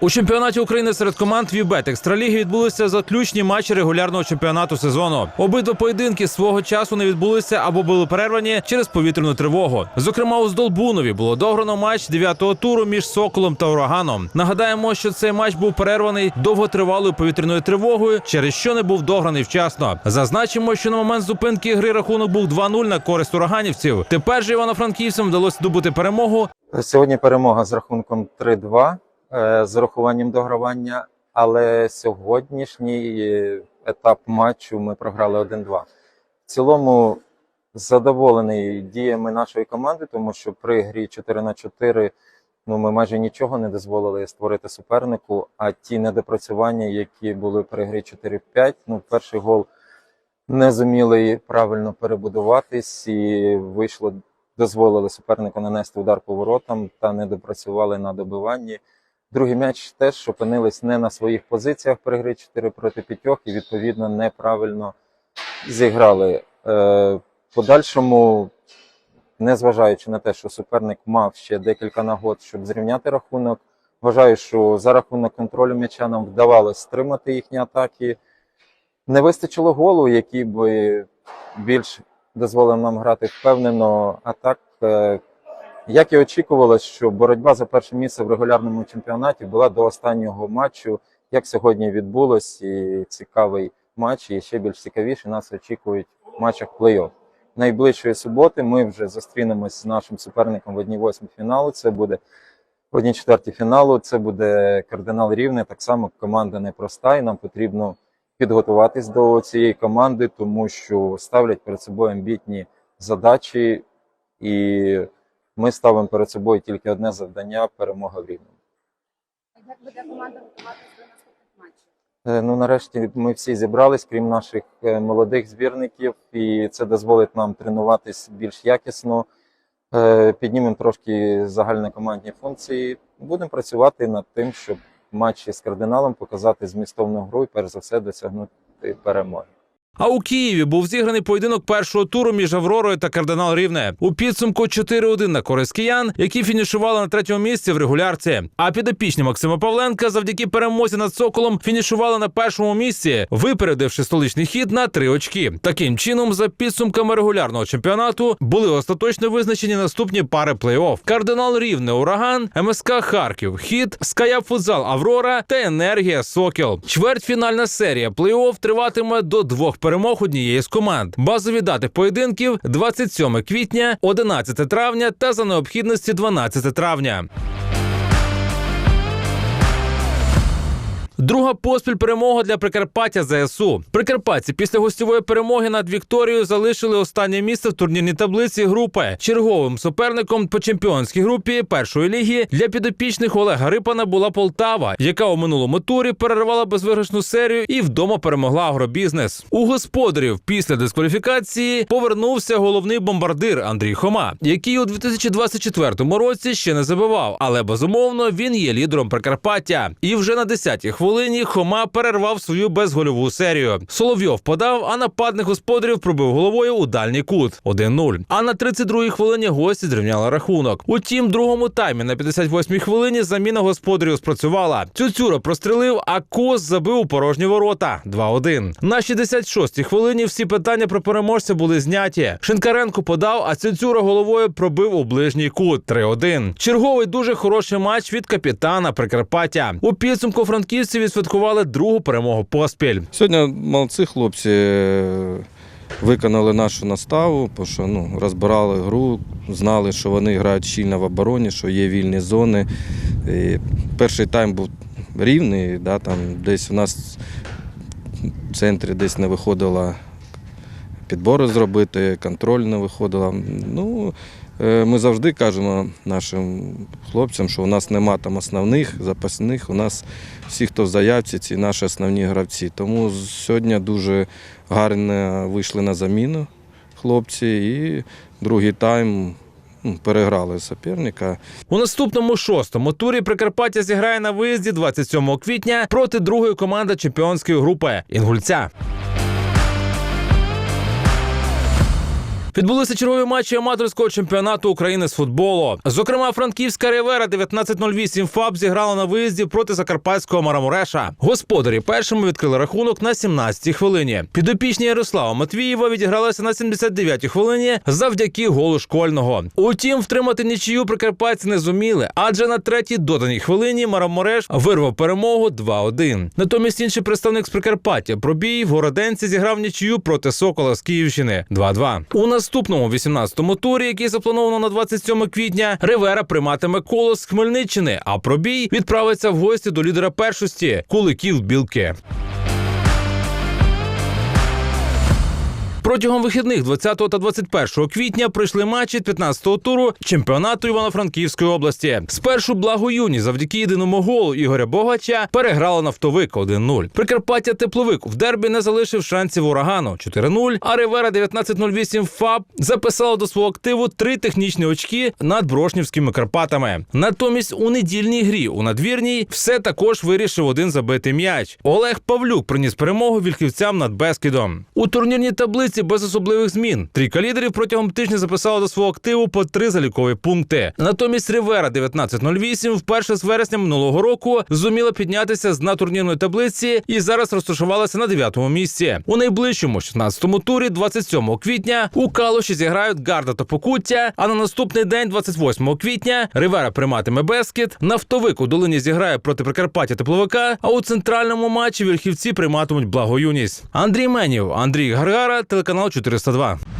У чемпіонаті України серед команд Вібет Екстраліги відбулися заключні матчі регулярного чемпіонату сезону. Обидва поєдинки свого часу не відбулися або були перервані через повітряну тривогу. Зокрема, у Здолбунові було дограно матч дев'ятого туру між Соколом та Ураганом. Нагадаємо, що цей матч був перерваний довготривалою повітряною тривогою, через що не був дограний вчасно. Зазначимо, що на момент зупинки гри рахунок був 2-0 на користь ураганівців. Тепер же івано-франківцям вдалося добути перемогу Сьогодні перемога з рахунком 3-2 е, з урахуванням догравання, але сьогоднішній е, етап матчу ми програли 1-2. В цілому задоволений діями нашої команди, тому що при грі 4 на 4 ну, ми майже нічого не дозволили створити супернику, а ті недопрацювання, які були при грі 4-5, ну, перший гол не зуміли правильно перебудуватись і вийшло дозволили супернику нанести удар по воротам та не допрацювали на добиванні. Другий м'яч теж опинились не на своїх позиціях при грі 4 проти 5 і відповідно неправильно зіграли. Е, подальшому, незважаючи на те, що суперник мав ще декілька нагод, щоб зрівняти рахунок, вважаю, що за рахунок контролю м'яча нам вдавалося стримати їхні атаки. Не вистачило голу, який би більш дозволив нам грати впевнено. А так, е, як і очікувалось, що боротьба за перше місце в регулярному чемпіонаті була до останнього матчу, як сьогодні відбулось, і цікавий матч, і ще більш цікавіше нас очікують в матчах плей-офф. Найближчої суботи ми вже зустрінемось з нашим суперником в 1-8 фіналу. Це буде в 1 четвертій фіналу. Це буде кардинал рівне. Так само команда непроста, і нам потрібно підготуватись до цієї команди, тому що ставлять перед собою амбітні задачі, і ми ставимо перед собою тільки одне завдання перемога в рівному. Як буде команда готуватися до наступних матчів? Е, Ну, нарешті ми всі зібрались, крім наших е, молодих збірників, і це дозволить нам тренуватись більш якісно. Е, Піднімемо трошки загальнокомандні функції. Будемо працювати над тим, щоб матчі з кардиналом показати змістовну гру і перш за все досягнути перемоги. А у Києві був зіграний поєдинок першого туру між Авророю та Кардинал Рівне. У підсумку 4-1 на користь киян, які фінішували на третьому місці в регулярці. А підопічні Максима Павленка завдяки перемозі над Соколом фінішували на першому місці, випередивши столичний хід на три очки. Таким чином, за підсумками регулярного чемпіонату, були остаточно визначені наступні пари плей-офф: Кардинал Рівне Ураган, МСК Харків, Хід, Скаяп Футзал Аврора та Енергія Сокіл. Чвертьфінальна серія плей-офф триватиме до двох перемог однієї з команд. Базові дати поєдинків 27 квітня, 11 травня та за необхідності 12 травня. Друга поспіль перемога для Прикарпаття ЗСУ. Прикарпатці після гостьової перемоги над Вікторією залишили останнє місце в турнірній таблиці групи. Черговим суперником по чемпіонській групі першої ліги для підопічних Олега Рипана була Полтава, яка у минулому турі перервала безвиграшну серію і вдома перемогла агробізнес. У господарів після дискваліфікації повернувся головний бомбардир Андрій Хома, який у 2024 році ще не забивав, але безумовно він є лідером Прикарпаття. І вже на 10-й хвилині Хома перервав свою безгольову серію. Соловйов подав, а нападник господарів пробив головою у дальній кут 1-0. А на 32-й хвилині гості зрівняли рахунок. Утім, другому таймі на 58-й хвилині заміна господарів спрацювала. Цюцюра прострелив, а Кос забив у порожні ворота 2-1. На 66-й хвилині всі питання про переможця були зняті. Шинкаренко подав, а Цюцюра головою пробив у ближній кут 3-1. Черговий дуже хороший матч від капітана Прикарпаття. У підсумку франківці відсвяткували другу перемогу поспіль. Сьогодні молодці хлопці е, виконали нашу наставу, бо що ну, розбирали гру, знали, що вони грають щільно в обороні, що є вільні зони. І перший тайм був рівний, да, там десь у нас в центрі десь не виходило підбори зробити, контроль не виходило. Ну, ми завжди кажемо нашим хлопцям, що у нас нема там основних, запасних. У нас всі, хто в заявці, ці наші основні гравці. Тому сьогодні дуже гарно вийшли на заміну хлопці і другий тайм ну, переграли суперника. У наступному шостому турі Прикарпаття зіграє на виїзді 27 квітня проти другої команди чемпіонської групи Інгульця. Відбулися чергові матчі аматорського чемпіонату України з футболу. Зокрема, франківська Ривера 1908 ФАБ зіграла на виїзді проти закарпатського Марамуреша. Господарі першими відкрили рахунок на 17-й хвилині. Підопічні Ярослава Матвієва відігралися на 79-й хвилині завдяки голу школьного. Утім, втримати нічию прикарпатці не зуміли, адже на третій доданій хвилині Марамуреш вирвав перемогу 2-1. Натомість інший представник з Прикарпаття пробій в Городенці зіграв нічию проти Сокола з Київщини 2-2. У наступному 18-му турі, який заплановано на 27 квітня, Ривера прийматиме колос з Хмельниччини, а пробій відправиться в гості до лідера першості куликів білки. Протягом вихідних 20 та 21 квітня пройшли матчі 15-го туру чемпіонату Івано-Франківської області. Спершу благоюні завдяки єдиному голу Ігоря Богача переграло нафтовик 1-0. Прикарпаття тепловик в дербі не залишив шансів урагану 4-0, а Ривера 1908 ФАБ записала до свого активу три технічні очки над Брошнівськими Карпатами. Натомість у недільній грі у надвірній все також вирішив один забитий м'яч. Олег Павлюк приніс перемогу вільхівцям над Бескідом. У турнірній таблиці без особливих змін. Трійка лідерів протягом тижня записала до свого активу по три залікові пункти. Натомість Ривера 1908 вперше з вересня минулого року зуміла піднятися з дна турнірної таблиці і зараз розташувалася на дев'ятому місці. У найближчому 16-му турі, 27 квітня, у Калуші зіграють Гарда та Покуття. А на наступний день, 28 квітня, Ривера прийматиме Бескіт. Нафтовик у долині зіграє проти Прикарпаття тепловика. А у центральному матчі вільхівці прийматимуть благоюність. Андрій Менів, Андрій Гаргара, телеканал 402.